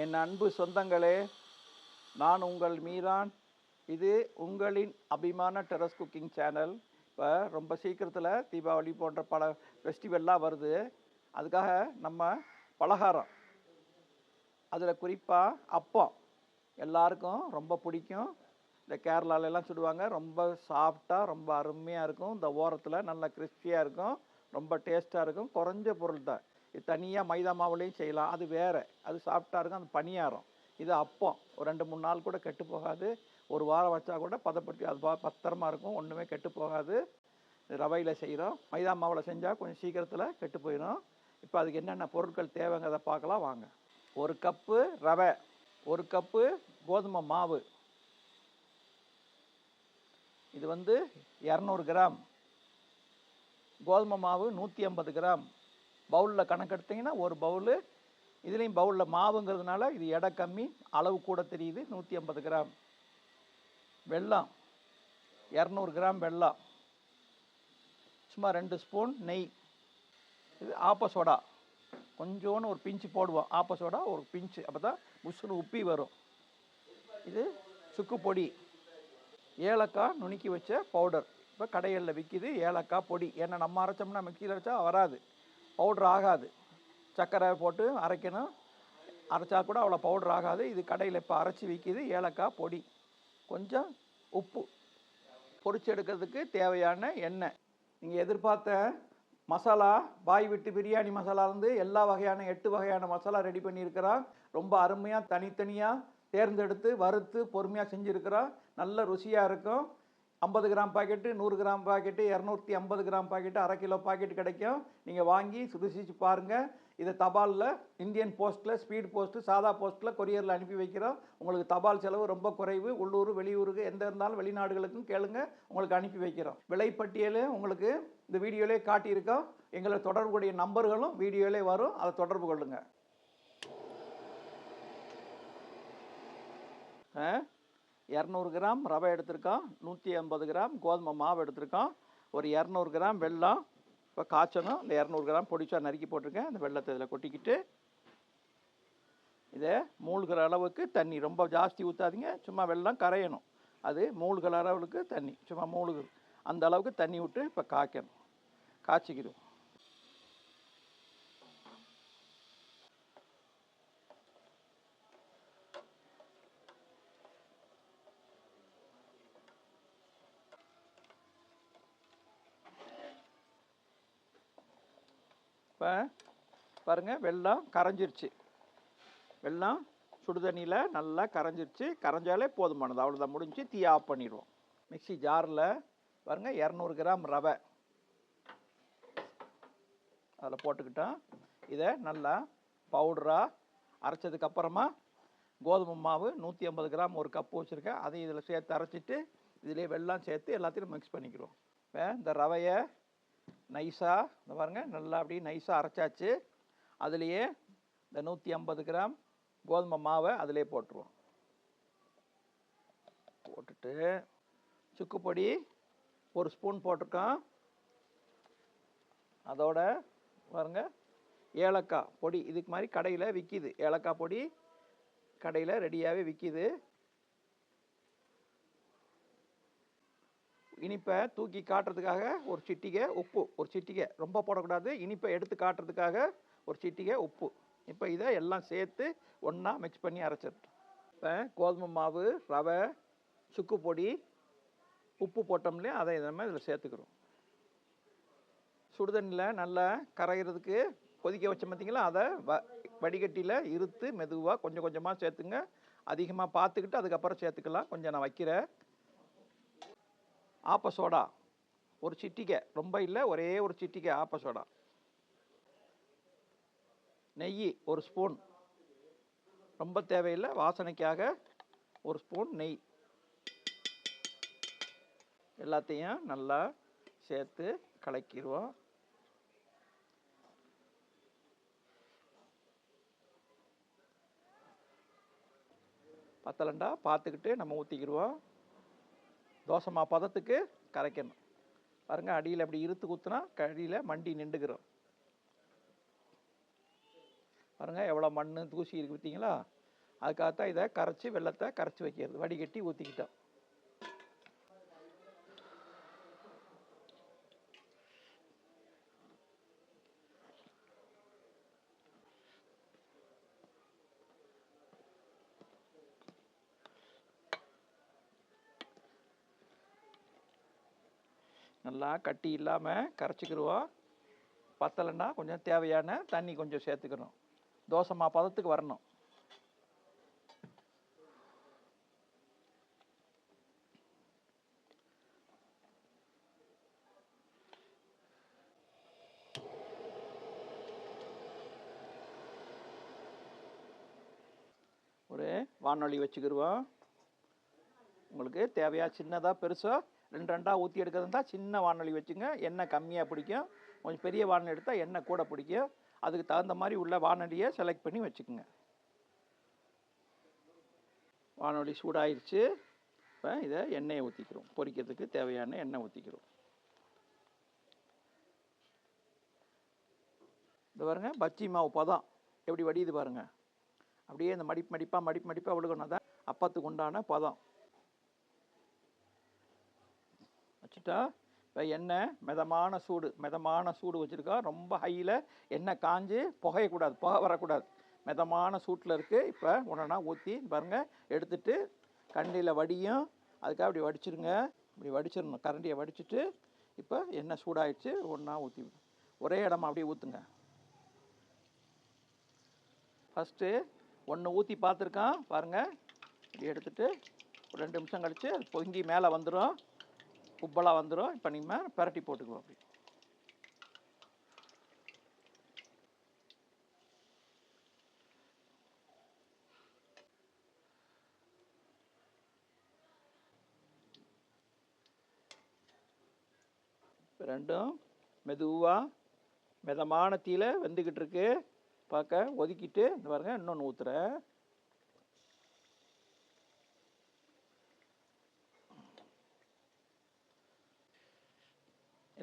என் அன்பு சொந்தங்களே நான் உங்கள் மீரான் இது உங்களின் அபிமான டெரஸ் குக்கிங் சேனல். இப்போ ரொம்ப சீக்கிரத்தில் தீபாவளி போன்ற பல ஃபெஸ்டிவல்லாம் வருது. அதுக்காக நம்ம பலகாரம். அதில் குறிப்பாக அப்பம். எல்லாருக்கும் ரொம்ப பிடிக்கும். இந்த கேரளால எல்லாம் சுடுவாங்க. ரொம்ப சாஃப்டாக ரொம்ப அருமையாக இருக்கும். இந்த ஓரத்தில் நல்லா கிறிஸ்பியாக இருக்கும். ரொம்ப டேஸ்ட்டாக இருக்கும். குறைஞ்ச பொருள் தான் தனியாக மைதா மாவுலேயும் செய்யலாம். அது வேறு. அது சாப்பிட்டா இருக்கும் அது பணியாரம். இது அப்பம். ஒரு ரெண்டு மூணு நாள் கூட கெட்டு போகாது. ஒரு வாரம் வச்சா கூட பதப்படுத்தி அது பத்திரமா இருக்கும். ஒன்றுமே கெட்டு போகாது. ரவையில் செய்கிறோம் மைதா மாவில் செஞ்சால் கொஞ்சம் சீக்கிரத்தில் கெட்டு போயிடும் இப்போ அதுக்கு என்னென்ன பொருட்கள் தேவைங்கிறத பார்க்கலாம். வாங்க. ஒரு கப்பு ரவை. ஒரு கப்பு கோதுமை மாவு. இது வந்து இரநூறு கிராம். கோதுமை மாவு நூற்றி ஐம்பது கிராம். பவுலில் கணக்கெடுத்தீங்கன்னா ஒரு பவுலு இதுலேயும் பவுலில் மாவுங்கிறதுனால இது எடை கம்மி அளவு கூட தெரியுது நூற்றி ஐம்பது கிராம். வெல்லம் இரநூறு கிராம் வெல்லம். சும்மா ரெண்டு ஸ்பூன் நெய். இது ஆப்ப சோடா. கொஞ்சோன்னு ஒரு பிஞ்சு போடுவோம். ஆப்ப சோடா ஒரு பிஞ்சு அப்போ தான் முசுன்னு உப்பி வரும். இது சுக்கு பொடி. ஏலக்காய் நுணுக்கி வச்ச பவுடர். இப்போ கடைகளில் விற்கிது ஏலக்காய் பொடி. ஏன்னா நம்ம அரைச்சோம்னா மிக்சியில் அரைச்சா வராது. பவுடர் ஆகாது. சர்க்கரை போட்டு அரைக்கணும். அரைச்சா கூட அவ்வளோ பவுடர் ஆகாது. இது கடையில் இப்போ அரைச்சி விற்கிது. ஏலக்காய் பொடி. கொஞ்சம் உப்பு பொறிச்சு எடுக்கிறதுக்கு தேவையான எண்ணெய். நீங்கள் எதிர்பார்த்த மசாலா பாய் விட்டு பிரியாணி மசாலாலேருந்து எல்லா வகையான எட்டு வகையான மசாலா ரெடி பண்ணியிருக்கிறான். ரொம்ப அருமையாக தனித்தனியாக தேர்ந்தெடுத்து வறுத்து பொறுமையாக செஞ்சுருக்கிறோம் நல்ல ருசியாக இருக்கும். ஐம்பது கிராம் பாக்கெட்டு நூறு கிராம் பாக்கெட்டு இரநூத்தி ஐம்பது கிராம் பாக்கெட்டு அரை கிலோ பாக்கெட் கிடைக்கும். நீங்கள் வாங்கி ருசிச்சு பாருங்கள் இதை தபாலில் இந்தியன் போஸ்ட்டில் ஸ்பீட் போஸ்ட்டு சாதா போஸ்ட்டில் கொரியரில் அனுப்பி வைக்கிறோம். உங்களுக்கு தபால் செலவு ரொம்ப குறைவு. உள்ளூர் வெளியூருக்கு எந்த இருந்தாலும் வெளிநாடுகளுக்கும் கேளுங்க. உங்களுக்கு அனுப்பி வைக்கிறோம். விலைப்பட்டியல் உங்களுக்கு இந்த வீடியோலே காட்டியிருக்கோம். எங்களை தொடர்புடைய நம்பர்களும் வீடியோலே வரும். அதை தொடர்பு கொள்ளுங்க. ஆ? இரநூறு கிராம் ரவை எடுத்திருக்கோம் நூற்றி ஐம்பது கிராம் கோதுமை மாவு எடுத்திருக்கோம் ஒரு இரநூறு கிராம் வெல்லம் இப்போ காய்ச்சணும் இந்த இரநூறு கிராம் பொடிச்சா நறுக்கி போட்டிருக்கேன் அந்த வெள்ளத்தை இதில் கொட்டிக்கிட்டு இதை மூழ்கிற அளவுக்கு தண்ணி ரொம்ப ஜாஸ்தி ஊற்றாதீங்க சும்மா வெள்ளம் கரையணும் அது மூழ்கிற அளவுக்கு தண்ணி சும்மா மூழ்கு அந்த அளவுக்கு தண்ணி விட்டு இப்போ காய்க்கணும் காய்ச்சிக்கிடுவோம் இப்போ பாருங்கள் வெள்ளம் கரைஞ்சிருச்சு. வெல்லம் சுடுதண்ணியில் நல்லா கரைஞ்சிருச்சு. கரைஞ்சாலே போதுமானது. அவ்வளோதான் முடிஞ்சு தீ ஆஃப் பண்ணிடுவோம். மிக்ஸி ஜாரில் பாருங்கள் இரநூறு கிராம் ரவை. அதில் போட்டுக்கிட்டோம். இதை நல்லா பவுடராக அரைச்சதுக்கப்புறமா கோதுமை மாவு நூற்றி ஐம்பது கிராம் ஒரு கப்பு வச்சுருக்கேன். அதையும் இதில் சேர்த்து அரைச்சிட்டு இதிலே வெள்ளம் சேர்த்து எல்லாத்தையும் மிக்ஸ் பண்ணிக்கிறோம் இப்போ இந்த ரவையை நைஸாக இந்த பாருங்கள் நல்லா அப்படியே நைஸாக அரைச்சாச்சு. அதுலேயே இந்த நூற்றி ஐம்பது கிராம் கோதுமை மாவை அதிலே போட்டுருவோம். போட்டுட்டு சுக்கு பொடி ஒரு ஸ்பூன் போட்டிருக்கோம். அதோட பாருங்க ஏலக்காய் பொடி இதுக்கு மாதிரி கடையில் விற்கிது ஏலக்காய் பொடி கடையில் ரெடியாகவே விற்கிது இனிப்பை தூக்கி காட்டுறதுக்காக ஒரு சிட்டிகை உப்பு. ஒரு சிட்டிகை ரொம்ப போடக்கூடாது. இனிப்பை எடுத்து காட்டுறதுக்காக ஒரு சிட்டிகை உப்பு. இப்போ இதை எல்லாம் சேர்த்து ஒன்றா மிக்ஸ் பண்ணி அரைச்சிட்டோம் இப்போ கோதுமை மாவு ரவை சுக்கு பொடி உப்பு போட்டோம்லையே அதை நம்ம இதில் சேர்த்துக்கிறோம். சுடுதண்ணியில் நல்லா கரைகிறதுக்கு கொதிக்க வச்ச பார்த்தீங்களா அதை வ வடிகட்டியில் இருத்து மெதுவாக கொஞ்சம் கொஞ்சமாக சேர்த்துங்க. அதிகமாக பார்த்துக்கிட்டு அதுக்கப்புறம் சேர்த்துக்கலாம். கொஞ்சம் நான் வைக்கிறேன். ஆப்ப சோடா. ஒரு சிட்டிகை. ரொம்ப இல்லை ஒரே ஒரு சிட்டிகை ஆப்ப சோடா. நெய் ஒரு ஸ்பூன். ரொம்ப தேவையில்லை வாசனைக்காக ஒரு ஸ்பூன் நெய். எல்லாத்தையும் நல்லா சேர்த்து கலக்கிடுவோம். பத்தலண்டா பார்த்துக்கிட்டு நம்ம ஊற்றிக்கிடுவோம் தோசை மா பதத்துக்கு கரைக்கணும். பாருங்கள் அடியில் அப்படி இருத்து குத்துனா கடியில் மண்டி நின்றுக்கிறோம் பாருங்க எவ்வளோ மண் தூசி இருக்கு பார்த்தீங்களா? அதுக்காகத்தான் இதை கரைச்சி வெள்ளத்தை கரைச்சி வைக்கிறது. வடிகட்டி ஊற்றிக்கிட்டோம் நல்லா கட்டி இல்லாமல் கரைச்சிக்கிடுவோம் பத்தலைன்னா கொஞ்சம் தேவையான தண்ணி கொஞ்சம் சேர்த்துக்கணும். தோசைமா பதத்துக்கு வரணும். ஒரு வானொலி வச்சுக்கிடுவோம் உங்களுக்கு தேவையா சின்னதாக பெருசாக ரெண்டு ரெண்டாக ஊற்றி எடுக்கிறதா சின்ன வானொலி வச்சுங்க. எண்ணெய் கம்மியாக பிடிக்கும். கொஞ்சம் பெரிய வானொலி எடுத்தால் எண்ணெய் கூட பிடிக்கும். அதுக்கு தகுந்த மாதிரி உள்ள வானொலியை செலக்ட் பண்ணி வச்சுக்கோங்க. வானொலி சூடாயிருச்சு. இப்போ இதை எண்ணெயை ஊற்றிக்கிறோம் பொரிக்கிறதுக்கு தேவையான எண்ணெய் ஊற்றிக்கிறோம் இது பாருங்க பச்சி மாவு பதம். எப்படி வடியுது பாருங்க. அப்படியே இந்த மடிப்பு மடிப்பாக மடிப்பு மடிப்பாக விழுகணும் தான் அப்பத்துக்கு உண்டான பதம். வச்சுட்டா இப்போ எண்ணெய் மிதமான சூடு மிதமான சூடு வச்சுருக்கா ரொம்ப ஹையில் எண்ணெய் காஞ்சு புகையக்கூடாது புகை வரக்கூடாது. மிதமான சூட்டில் இருக்குது இப்போ ஒன்றா ஊற்றி பாருங்கள் எடுத்துட்டு கண்டியில் வடியும் அதுக்காக அப்படி வடிச்சிருங்க. இப்படி வடிச்சிடணும் கரண்டியை வடிச்சிட்டு இப்போ எண்ணெய் சூடாயிடுச்சு ஒன்றா ஊற்றி ஒரே இடமா அப்படியே ஊற்றுங்க ஃபஸ்ட்டு ஒன்று ஊற்றி பார்த்துருக்கான் பாருங்கள் இப்படி எடுத்துட்டு ஒரு ரெண்டு நிமிஷம் கழித்து அது பொங்கி மேலே வந்துடும் உப்பலாக வந்துடும் இப்போ நீங்கள் பிரட்டி போட்டுக்குவோம் அப்படி. ரெண்டும் மெதுவாக மிதமான தீயில வெந்துக்கிட்டு இருக்கு. பார்க்க ஒதுக்கிட்டு இந்த பாருங்க இன்னொன்று ஊற்றுறேன்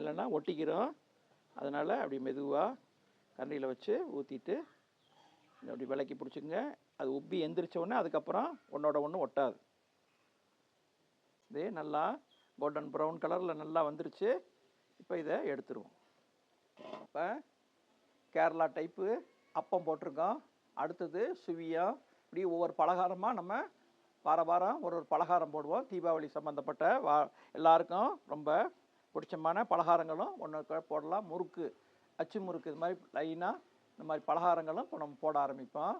இல்லைன்னா ஒட்டிக்கிறோம். அதனால் அப்படி மெதுவாக கரண்டியில் வச்சு ஊற்றிட்டு அப்படி விளக்கி பிடிச்சிங்க அது உப்பி எந்திரிச்ச உடனே அதுக்கப்புறம் ஒன்றோட ஒன்று ஒட்டாது. இது நல்லா கோல்டன் ப்ரௌன் கலரில் நல்லா வந்துருச்சு. இப்போ இதை எடுத்துருவோம். இப்போ கேரளா டைப்பு அப்பம் போட்டிருக்கோம். அடுத்தது சுவியம் இப்படி ஒவ்வொரு பலகாரமாக நம்ம வார வாரம் ஒரு ஒரு பலகாரம் போடுவோம். தீபாவளி சம்மந்தப்பட்ட வா எல்லாருக்கும் ரொம்ப பிடிச்சமான பலகாரங்களும் ஒன்று போடலாம். முறுக்கு அச்சு முறுக்கு இது மாதிரி லைனாக இந்த மாதிரி பலகாரங்களும் இப்போ நம்ம போட ஆரம்பிப்போம்.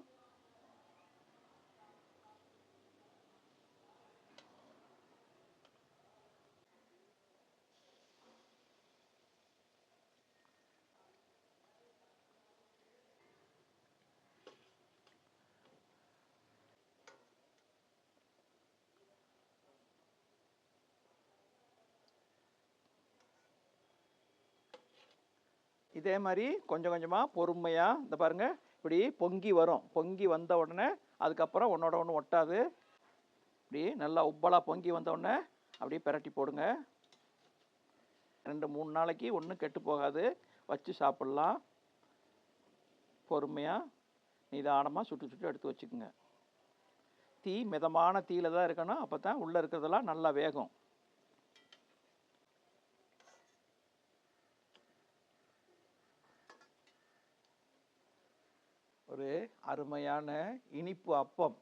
இதே மாதிரி கொஞ்சம் கொஞ்சமாக பொறுமையாக இந்த பாருங்கள் இப்படி பொங்கி வரும். பொங்கி வந்த உடனே அதுக்கப்புறம் ஒன்றோட ஒன்று ஒட்டாது. இப்படி நல்லா உப்பலாக பொங்கி வந்த உடனே அப்படியே பிரட்டி போடுங்க. ரெண்டு மூணு நாளைக்கு ஒன்றும் கெட்டு போகாது. வச்சு சாப்பிட்லாம். பொறுமையாக நிதானமாக சுட்டு சுட்டு எடுத்து வச்சுக்கோங்க. தீ மிதமான தீயில தான் இருக்கணும். அப்போ தான் உள்ளே இருக்கிறதெல்லாம் நல்லா வேகும். ஒரு அருமையான இனிப்பு அப்பம்.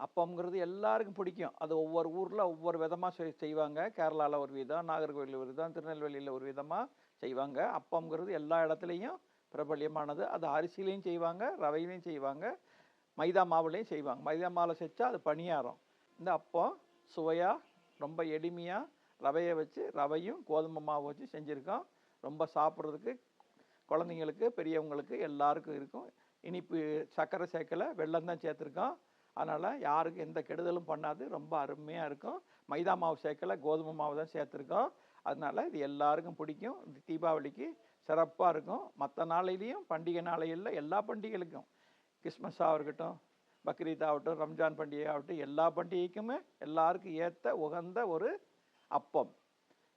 அப்பம்ங்கிறது எல்லாருக்கும் பிடிக்கும். அது ஒவ்வொரு ஊரில் ஒவ்வொரு விதமாக செய் செய்வாங்க. கேரளாவில் ஒரு விதம் நாகர்கோவிலில் ஒரு விதம் திருநெல்வேலியில் ஒரு விதமாக செய்வாங்க. அப்பம்ங்கிறது எல்லா இடத்துலையும் பிரபல்யமானது. அது அரிசிலையும் செய்வாங்க ரவையிலையும் செய்வாங்க மைதா மாவுலையும் செய்வாங்க. மைதா மாவில் செச்சா அது பணியாரம். இந்த அப்பம் சுவையாக ரொம்ப எளிமையாக ரவையை வச்சு ரவையும் கோதுமை மாவு வச்சு செஞ்சுருக்கோம். ரொம்ப சாப்பிட்றதுக்கு குழந்தைங்களுக்கு பெரியவங்களுக்கு எல்லாருக்கும் இருக்கும். இனிப்பு சர்க்கரை சேர்க்கல வெள்ளம் தான் சேர்த்துருக்கோம். அதனால் யாருக்கும் எந்த கெடுதலும் பண்ணாது. ரொம்ப அருமையாக இருக்கும். மைதா மாவு சேர்க்கல கோதுமை மாவு தான் சேர்த்துருக்கோம். அதனால் இது எல்லாருக்கும் பிடிக்கும். இந்த தீபாவளிக்கு சிறப்பாக இருக்கும். மற்ற நாளையிலையும் பண்டிகை நாளையில் எல்லா பண்டிகைகளுக்கும் கிறிஸ்மஸாக இருக்கட்டும் பக்ரீத் ஆகட்டும் ரம்ஜான் பண்டிகை ஆகட்டும் எல்லா பண்டிகைக்குமே எல்லாருக்கும் ஏற்ற உகந்த ஒரு அப்பம்.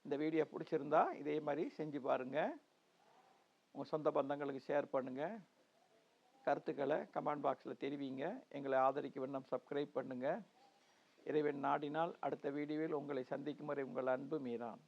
இந்த வீடியோ பிடிச்சிருந்தா இதே மாதிரி செஞ்சு பாருங்கள் உங்கள் சொந்த பந்தங்களுக்கு ஷேர் பண்ணுங்கள் கருத்துக்களை கமெண்ட் பாக்ஸில் தெரிவிங்க. எங்களை ஆதரிக்க வேண்டாம் சப்ஸ்கிரைப் பண்ணுங்கள் இறைவன் நாடினால் அடுத்த வீடியோவில் உங்களை சந்திக்கும் வரை உங்கள் அன்பு மீரான்.